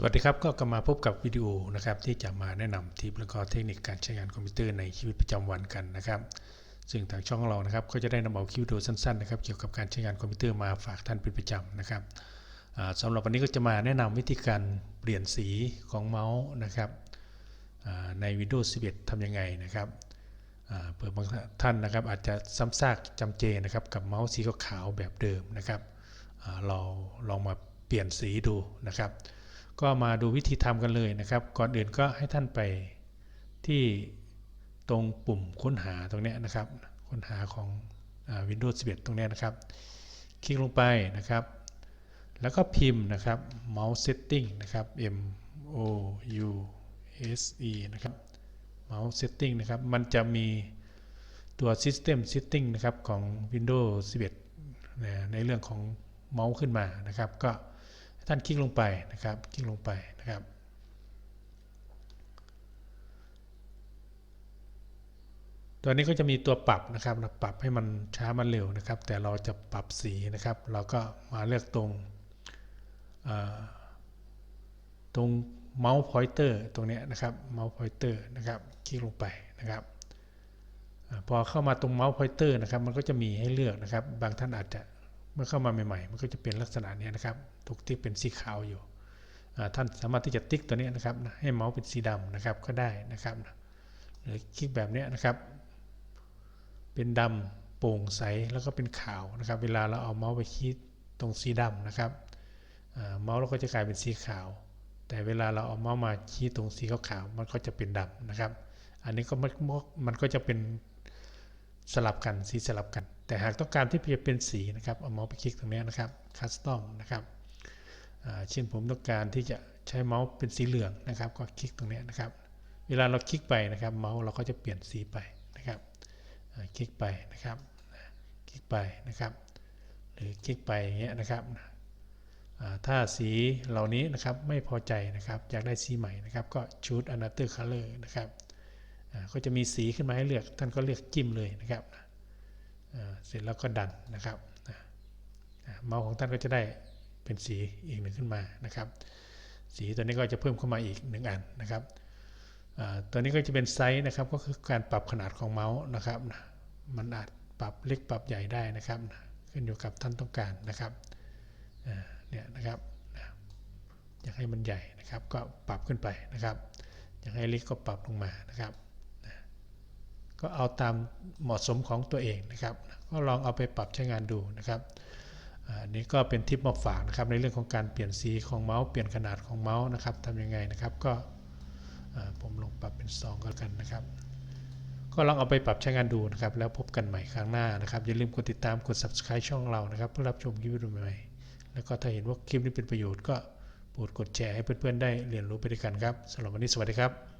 สวัสดีครับก็กลับมาพบกับวิดีโอนะครับที่จะมาแนะนำทิปและก็เทคนิคการใช้งานคอมพิวเตอร์ในชีวิตประจำวันกันนะครับซึ่งทางช่องเรานะครับก็จะได้นำเอาคลิปวิดีโอสั้นๆนะครับเกี่ยวกับการใช้งานคอมพิวเตอร์มาฝากท่านเป็นประจำนะครับอ่าสำหรับวันนี้ก็จะมาแนะนำวิธีการเปลี่ยนสีของเมาส์นะครับใน Windows 11ทำยังไงนะครับเผื่อบางท่านนะครับอาจจะซ้ำซากจำเจนะครับกับเมาส์สีขาวแบบเดิมนะครับอ่าเราลองมาเปลี่ยนสีดูนะครับ ก็มาดูวิธีทำกันเลยนะครับ ก่อนอื่นก็ให้ท่านไปที่ตรงปุ่มค้นหาตรงนี้นะครับ ค้นหาของอ Windows 11 ตรงนี้นะครับ คลิกลงไปนะครับ แล้วก็พิมพ์นะครับ mouse setting นะครับ M O U S E นะครับ mouse setting นะครับ มันจะมีตัว system setting นะครับของ Windows 11นะในเรื่องของเมาส์ขึ้นมานะครับ ก็ ท่านคลิกลงไปนะครับ คลิกลงไปนะครับ ตัวนี้ก็จะมีตัวปรับนะครับเราปรับให้มันช้ามันเร็วนะครับ แต่เราจะปรับสีนะครับ เราก็มาเลือกตรงตรงเมาส์พอยเตอร์ตรงนี้นะครับเมาส์พอยเตอร์นะครับ คลิกลงไปนะครับพอเข้ามาตรงเมาส์พอยเตอร์นะครับ มันก็จะมีให้เลือกนะครับ บางท่านอาจจะ เมื่อเข้ามาใหม่ๆ มันก็จะเป็นลักษณะนี้นะครับ ถูกติ๊กเป็นสีขาวอยู่ ท่านสามารถที่จะติ๊กตัวนี้นะครับนะให้เมาส์เป็นสีดำนะครับก็ได้นะครับนะหรือคลิกแบบนี้นะครับ เป็นดำโปร่งใสแล้วก็เป็นขาวนะครับ เวลาเราเอาเมาส์ไปคลิกตรงสีดำนะครับเมาส์เราก็จะกลายเป็นสีขาว แต่เวลาเราเอาเมาส์มาชี้ตรงสีขาวๆมันก็จะเป็นดำนะครับ อันนี้ก็มันมันก็จะเป็น สลับกันสีสลับกัน แต่หากต้องการที่จะเป็นสีนะครับเอาเมาส์ไปคลิกตรงนี้นะครับคัสตอมนะครับเช่นผมต้องการที่จะใช้เมาส์เป็นสีเหลืองนะครับ ก็คลิกตรงนี้นะครับ เวลาเราคลิกไปนะครับ เมาส์เราก็จะเปลี่ยนสีไปนะครับคลิกไปนะครับคลิกไปนะครับ หรือคลิกไปอย่างเงี้ยนะครับถ้าสีเหล่านี้นะครับไม่พอใจนะครับ อยากได้สีใหม่นะครับ ก็ choose another color นะครับ ก็จะมีสีขึ้นมาให้เลือกท่านก็เลือกจิ้มเลยนะครับเสร็จแล้วก็ดันนะครับเมาส์ของท่านก็จะได้เป็นสีอีกหนึ่งขึ้นมานะครับ สีตัวนี้ก็จะเพิ่มเข้ามาอีกหนึ่งอันนะครับตัวนี้ก็จะเป็นไซส์นะครับก็คือการปรับขนาดของเมาส์นะครับมันอาจปรับเล็กปรับใหญ่ได้นะครับขึ้นอยู่กับท่านต้องการนะครับเนี่ยนะครับอยากให้มันใหญ่นะครับ ก็ปรับขึ้นไปนะครับ อยากให้เล็กก็ปรับลงมานะครับ ก็เอาตามเหมาะสมของตัวเองนะครับ ก็ลองเอาไปปรับใช้งานดูนะครับอ่านี่ก็เป็นทิปมาฝากนะครับในเรื่องของการเปลี่ยนสีของเมาส์เปลี่ยนขนาดของเมาส์นะครับทำยังไงนะครับก็ผมลงปรับเป็น 2 ก็แล้วกันนะครับ ก็ลองเอาไปปรับใช้งานดูนะครับ แล้วพบกันใหม่ครั้งหน้านะครับ อย่าลืมกดติดตามกด subscribe ช่องเรานะครับเพื่อรับชมคลิปวิดีโอใหม่ๆแล้วก็ถ้าเห็นว่าคลิปนี้เป็นประโยชน์ก็โปรดกดแชร์ให้เพื่อนๆได้เรียนรู้ไปด้วยกันครับสำหรับวันนี้สวัสดีครับ